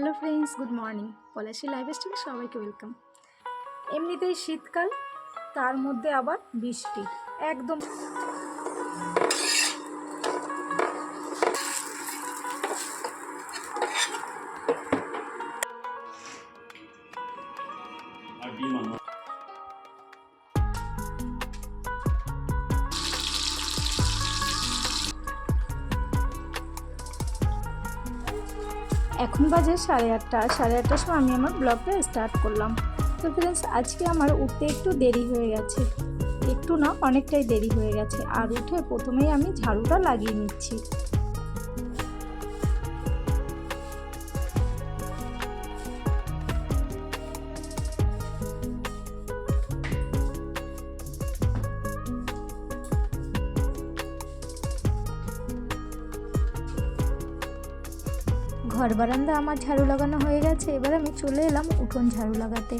Hello friends, good morning. Palashi live স্টাইলে সবাইকে welcome. এমনিতেই শীতকাল, তার মধ্যে আবার বৃষ্টি। একদম এখন বাজে সাড়ে আটটা। সাড়ে আটটার সময় আমি আমার ব্লগটা স্টার্ট করলাম। তো ফ্রেন্ডস আজকে আমার উঠতে একটু দেরি হয়ে গেছে। একটু না, অনেকটাই দেরি হয়ে গেছে। আর উঠে প্রথমেই আমি ঝাড়ুটা লাগিয়ে নিচ্ছি। ঘর বারান্দা আমার ঝাড়ু লাগানো হয়ে গেছে, এবার আমি চলে এলাম উঠোন ঝাড়ু লাগাতে।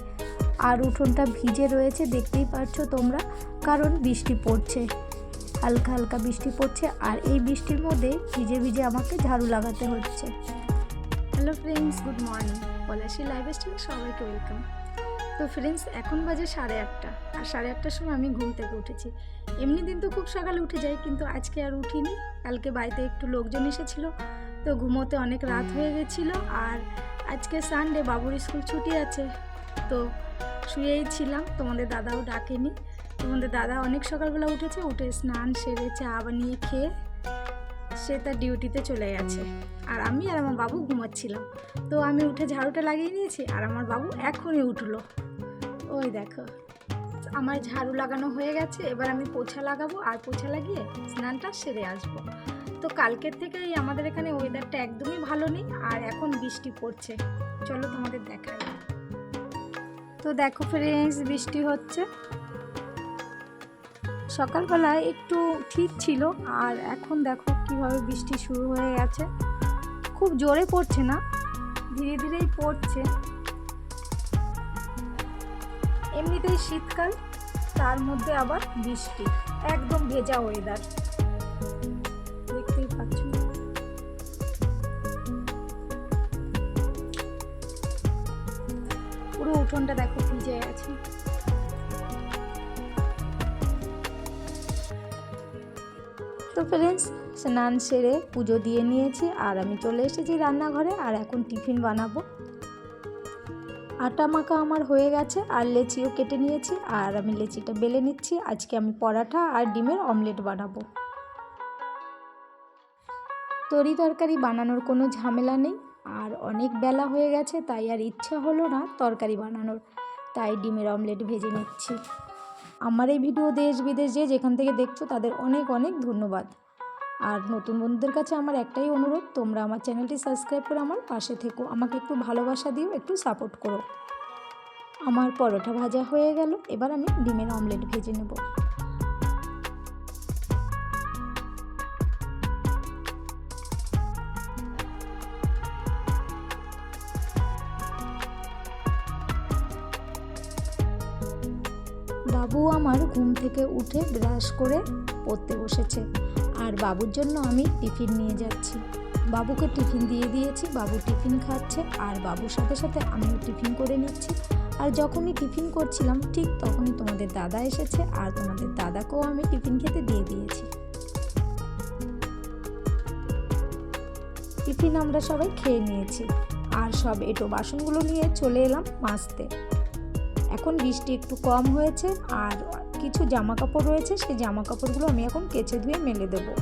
আর উঠোনটা ভিজে রয়েছে, দেখতেই পারছ তোমরা, কারণ বৃষ্টি পড়ছে। হালকা হালকা বৃষ্টি পড়ছে, আর এই বৃষ্টির মধ্যে ভিজে ভিজে আমাকে ঝাড়ু লাগাতে হচ্ছে। Hello friends good morning Palashi live style সবাইকে ওয়েলকাম তো ফ্রেন্ডস এখন বাজে সাড়ে আটটা, আর সাড়ে আটটার সময় আমি ঘুম থেকে উঠেছি। এমনি দিন তো খুব সকালে উঠে যাই, কিন্তু আজকে আর উঠিনি। কালকে বাড়িতে একটু লোকজন এসেছিল তো ঘুমোতে অনেক রাত হয়ে গেছিল আর আজকে সানডে বাবুর স্কুল ছুটি আছে। তো শুয়েই ছিলাম, তোমাদের দাদাও ডাকেনি। তোমাদের দাদা অনেক সকালবেলা উঠেছে, উঠে স্নান সেরে চা বানিয়ে খেয়ে সে তার ডিউটিতে চলে গেছে। আর আমি আর আমার বাবু ঘুমাচ্ছিলাম। তো আমি উঠে ঝাড়ুটা লাগিয়ে নিয়েছি আর আমার বাবু এখনই উঠল। ওই দেখো, আমার ঝাড়ু লাগানো হয়ে গেছে, এবার আমি পোছা লাগাবো আর পোছা লাগিয়ে স্নানটা সেরে আসব। তো কালকের থেকেই আমাদের এখানে ওয়েদারটা একদমই ভালো নেই, আর এখন বৃষ্টি পড়ছে। চলো তোমাদের দেখাই। তো দেখো ফ্রেন্ডস বৃষ্টি হচ্ছে। সকালবেলা একটু ঠিক ছিল, আর এখন দেখো কীভাবে বৃষ্টি শুরু হয়ে গেছে। খুব জোরে পড়ছে না, ধীরে ধীরেই পড়ছে। এমনিতেই শীতকাল, তার মধ্যে আবার বৃষ্টি, একদম ভেজা ওয়েদার উঠোনটা দেখো ভিজে গেছে তো ফ্রেন্ডস স্নান সেরে পুজো দিয়ে নিয়েছি, আর আমি চলে এসেছি রান্নাঘরে, আর এখন টিফিন বানাবো। আটা মাখা আমার হয়ে গেছে, আর লেচিও কেটে নিয়েছি, আর আমি লেচিটা বেলে নিচ্ছি। আজকে আমি পরাঠা আর ডিমের অমলেট বানাবো। তরি তরকারি বানানোর কোনো ঝামেলা নেই। আর অনেক বেলা হয়ে গেছে, তাই আর ইচ্ছা হলো না তরকারি বানানোর। তাই ডিমের অমলেট ভেজে নিচ্ছি। আমার এই ভিডিও দেশ বিদেশ যে যেখান থেকে দেখছ, তাদের অনেক অনেক ধন্যবাদ। আর নতুন বন্ধুদের কাছে আমার একটাই অনুরোধ, তোমরা আমার চ্যানেলটি সাবস্ক্রাইব করে আমার পাশে থেকো। আমাকে একটু ভালোবাসা দিও, একটু সাপোর্ট করো। আমার পরোটা ভাজা হয়ে গেল, এবার আমি ডিমের অমলেট ভেজে নেব। বাবু আমার ঘুম থেকে উঠে ব্রাশ করে পড়তে বসেছে। আর বাবুর জন্য আমি টিফিন নিয়ে যাচ্ছি। বাবুকে টিফিন দিয়ে দিয়েছি, বাবু টিফিন খাচ্ছে, আর বাবুর সাথে সাথে আমিও টিফিন করে নিচ্ছি। আর যখনই টিফিন করছিলাম, ঠিক তখনই তোমাদের দাদা এসেছে, আর তোমাদের দাদাকেও আমি টিফিন খেতে দিয়ে দিয়েছি। টিফিন আমরা সবাই খেয়ে নিয়েছি। আর সব এটো বাসনগুলো নিয়ে চলে এলাম মাজতে। এখন বৃষ্টি একটু কম হয়েছে আর কিছু জামা কাপড় রয়েছে, সেই জামা কাপড়গুলো আমি এখন কেচে ধুয়ে মেলে দেবো।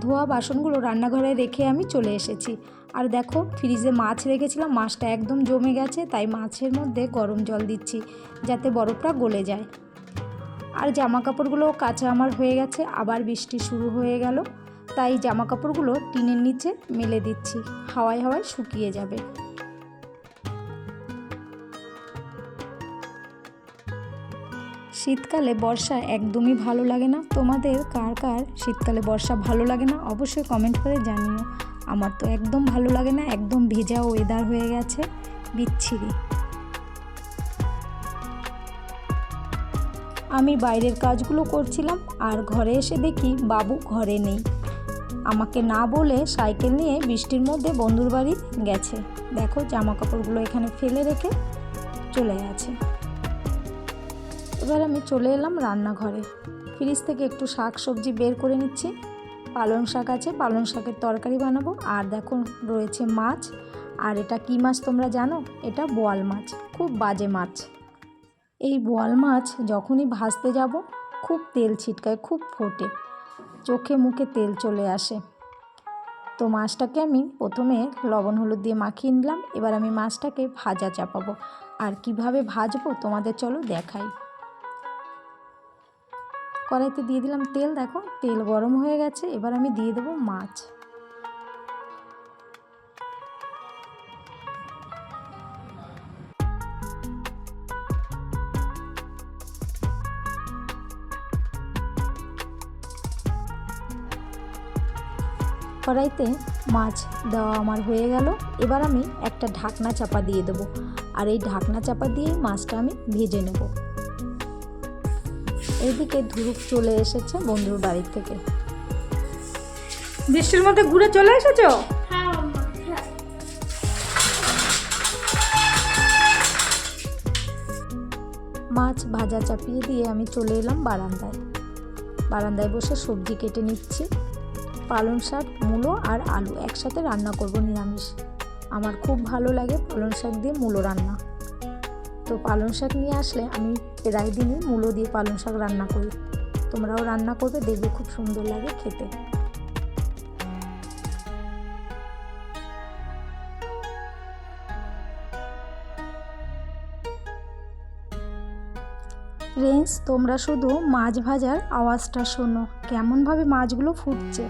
ধোয়া বাসনগুলো রান্নাঘরে রেখে আমি চলে এসেছি। আর দেখো, ফ্রিজে মাছ রেখেছিলাম, মাছটা একদম জমে গেছে, তাই মাছের মধ্যে গরম জল দিচ্ছি, যাতে বরফটা গলে যায়। আর জামা কাপড়গুলো কাঁচা আমার হয়ে গেছে, আবার বৃষ্টি শুরু হয়ে গেল, তাই জামা কাপড়গুলো টিনের নিচে মেলে দিচ্ছি, হাওয়ায় হাওয়ায় শুকিয়ে যাবে। শীতকালে বর্ষা একদমই ভালো লাগে না। তোমাদের কার কার শীতকালে বর্ষা ভালো লাগে না? অবশ্যই কমেন্ট করে জানিও। আমার তো একদম ভালো লাগে না, একদম ভেজা ওয়েদার হয়ে গেছে, বিচ্ছিরি। আমি বাইরের কাজগুলো করছিলাম, আর ঘরে এসে দেখি বাবু ঘরে নেই। আমাকে না বলে সাইকেল নিয়ে বৃষ্টির মধ্যে বন্ধুর বাড়ি গেছে। দেখো জামা কাপড়গুলো এখানে ফেলে রেখে চলে গেছে। এবার আমি চলে এলাম রান্নাঘরে। ফ্রিজ থেকে একটু শাক সবজি বের করে নিচ্ছি। পালং শাক আছে, পালং শাকের তরকারি বানাবো। আর দেখো রয়েছে মাছ। আর এটা কী মাছ তোমরা জানো? এটা বোয়াল মাছ, খুব বাজে মাছ। এই বোয়াল মাছ যখনই ভাজতে যাব, খুব তেল ছিটকায়, খুব ফোটে। চোখে মুখে তেল চলে আসে। তো মাছটাকে আমি প্রথমে লবণ হলুদ দিয়ে মাখিয়ে নিলাম। এবার আমি মাছটাকে ভাজা চাপাবো। আর কীভাবে ভাজবো তোমাদের চলো দেখাই। কড়াইতে দিয়ে দিলাম তেল, দেখো তেল গরম হয়ে গেছে, এবার আমি দিয়ে দেবো মাছ। কড়াইতে মাছ দেওয়া আমার হয়ে গেল, এবার আমি একটা ঢাকনা চাপা দিয়ে দেবো। আর এই ঢাকনা চাপা দিয়েই মাছটা আমি ভেজে নেব। এইদিকে ধুরুপ চলে এসেছে বন্ধুর বাড়ির থেকে। বৃষ্টির মধ্যে ঘুরে চলে এসেছ? মাছ ভাজা চাপিয়ে দিয়ে আমি চলে এলাম বারান্দায়। বারান্দায় বসে সবজি কেটে নিচ্ছি পালং শাক মূলো আর আলু একসাথে রান্না করব নিরামিষ। আমার খুব ভালো লাগে পালং শাক দিয়ে মূলো রান্না। তো পালং শাক নিয়ে আসলে আমি প্রায় দিনই মূলো দিয়ে পালং শাক রান্না করি। তোমরাও রান্না করবে, দেখবে খুব সুন্দর লাগে খেতে। ফ্রেন্ডস তোমরা শুধু মাছ ভাজার আওয়াজটা শোনো, কেমনভাবে মাছগুলো ফুটছে।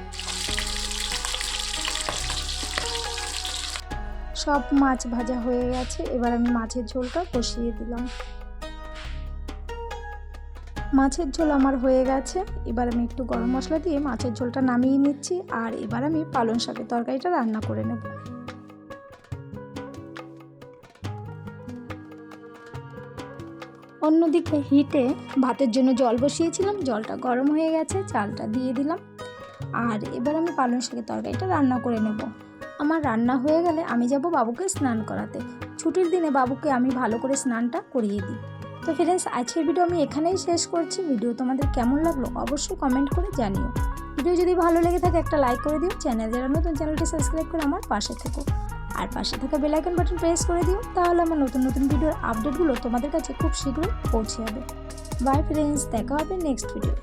সব মাছ ভাজা হয়ে গেছে। এবার আমি মাছের ঝোলটা কষিয়ে দিলাম। মাছের ঝোল আমার হয়ে গেছে। এবার আমি একটু গরম মশলা দিয়ে মাছের ঝোলটা নামিয়ে নিচ্ছি আর এবার আমি পালং শাকের তরকারিটা রান্না করে নেব। অন্যদিকে হিটে ভাতের জন্য জল বসিয়েছিলাম। জলটা গরম হয়ে গেছে, চালটা দিয়ে দিলাম। আর এবার আমি পালং শাকের তরকারিটা রান্না করে নেব। আমার রান্না হয়ে গেলে আমি যাব বাবুকে স্নান করাতে। ছুটির দিনে বাবুকে আমি ভালো করে স্নানটা করিয়ে দিই। তো ফ্রেন্ডস আজকের ভিডিও আমি এখানেই শেষ করছি। ভিডিও তোমাদের কেমন লাগল অবশ্যই কমেন্ট করে জানিও। ভিডিও যদি ভালো লেগে থাকে একটা লাইক করে দিও। চ্যানেল যারা নতুন চ্যানেলটি সাবস্ক্রাইব করে আমার পাশে থেকো। আর পাশে থাকা বেলাইকন বাটন প্রেস করে দিও। তাহলে আমার নতুন নতুন ভিডিওর আপডেটগুলো তোমাদের কাছে খুব শীঘ্রই পৌঁছে যাবে। বাই ফ্রেন্ডস দেখা হবে নেক্সট ভিডিও